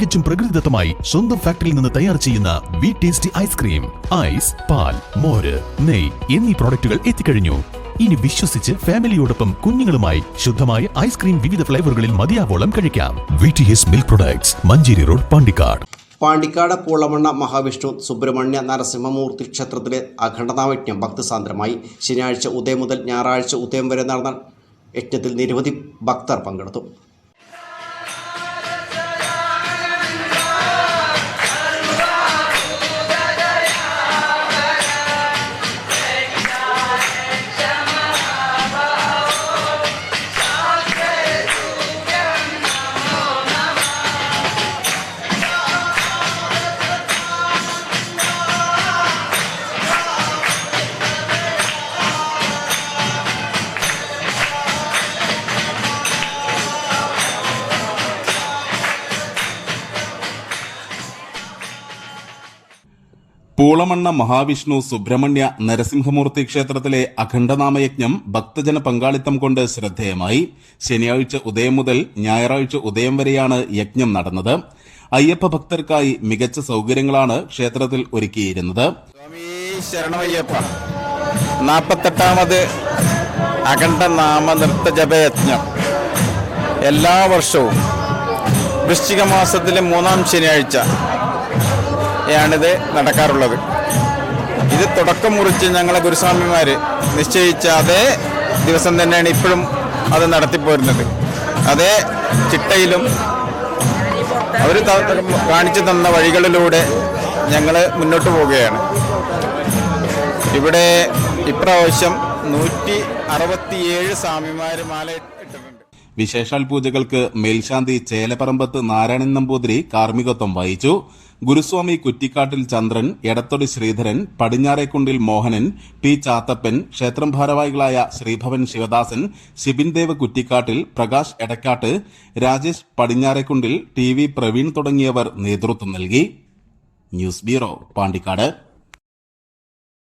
തികച്ചും പ്രകൃതിദത്തമായി സ്വന്തം ഫാക്ടറിയിൽ നിന്ന് തയ്യാർ ചെയ്യുന്ന വി ടേസ്റ്റി ഐസ്ക്രീം ഐസ് പാൽ മോര് നെയ് എന്നീ പ്രോഡക്റ്റുകൾ എത്തിക്കഴിഞ്ഞു. ഇനി വിശ്വസിച്ച് ഫാമിലിയോടൊപ്പം കുഞ്ഞുങ്ങളുമായി ശുദ്ധമായ ഐസ്ക്രീം വിവിധ ഫ്ലേവറുകളിൽ മതിയാവോളം കഴിക്കാം. V T S milk products Manjeri road Pandikkad. Pandikkad Poolamanna Mahavishnu Subrahmanya Narasimhamurthy ക്ഷേത്രത്തിലെ അഖണ്ഡനാമയജ്ഞം ഭക്തസാന്ദ്രമായി ശനിയാഴ്ച ഉദയം മുതൽ ഞായറാഴ്ച ഉദയം വരെ നടന്ന യജ്ഞത്തിൽ നിരവധി ഭക്തർ പങ്കെടുത്തു. പൂളമണ്ണ മഹാവിഷ്ണു സുബ്രഹ്മണ്യ നരസിംഹമൂർത്തി ക്ഷേത്രത്തിലെ അഖണ്ഡനാമയജ്ഞം ഭക്തജന പങ്കാളിത്തം കൊണ്ട് ശ്രദ്ധേയമായി. ശനിയാഴ്ച ഉദയം മുതൽ ഞായറാഴ്ച ഉദയം വരെയാണ് യജ്ഞം നടന്നത്. അയ്യപ്പ ഭക്തർക്കായി മികച്ച സൗകര്യങ്ങളാണ് ക്ഷേത്രത്തിൽ ഒരുക്കിയിരുന്നത്. നാൽപ്പത്തെട്ടാമത് അഖണ്ഡനാമ നൃത്തജപയജ്ഞം. നൃത്ത ജപയജ്ഞം എല്ലാ വർഷവും വൃശ്ചിക മാസത്തിലെ മൂന്നാം ശനിയാഴ്ച യാണിത് നടക്കാറുള്ളത്. ഇത് തുടക്കം കുറിച്ച് ഞങ്ങളെ ഗുരുസ്വാമിമാർ നിശ്ചയിച്ച അതേ ദിവസം തന്നെയാണ് ഇപ്പോഴും അത് നടത്തിപ്പോരുന്നത്. അതേ ചിട്ടയിലും അവർ കാണിച്ചു തന്ന വഴികളിലൂടെ ഞങ്ങൾ മുന്നോട്ട് പോവുകയാണ്. ഇവിടെ ഇപ്രാവശ്യം നൂറ്റി അറുപത്തിയേഴ് സ്വാമിമാർ മാല ഇട്ടിട്ടുണ്ട്. വിശേഷാൽ പൂജകൾക്ക് മേൽശാന്തി ചേലപ്പറമ്പത്ത് നാരായണൻ നമ്പൂതിരി കാർമ്മികത്വം വഹിച്ചു. ഗുരുസ്വാമി കുറ്റിക്കാട്ടിൽ ചന്ദ്രൻ എടത്തൊടി ശ്രീധരൻ പടിഞ്ഞാറേക്കുണ്ടിൽ മോഹനൻ പി ചാത്തപ്പൻ ക്ഷേത്രം ഭാരവാഹികളായ ശ്രീഭവൻ ശിവദാസൻ ശിബിൻദേവ് കുറ്റിക്കാട്ടിൽ പ്രകാശ് എടക്കാട്ട് രാജേഷ് പടിഞ്ഞാറേക്കുണ്ടിൽ ടി വി പ്രവീൺ തുടങ്ങിയവർ നേതൃത്വം നൽകി. News bureau Pandikkad.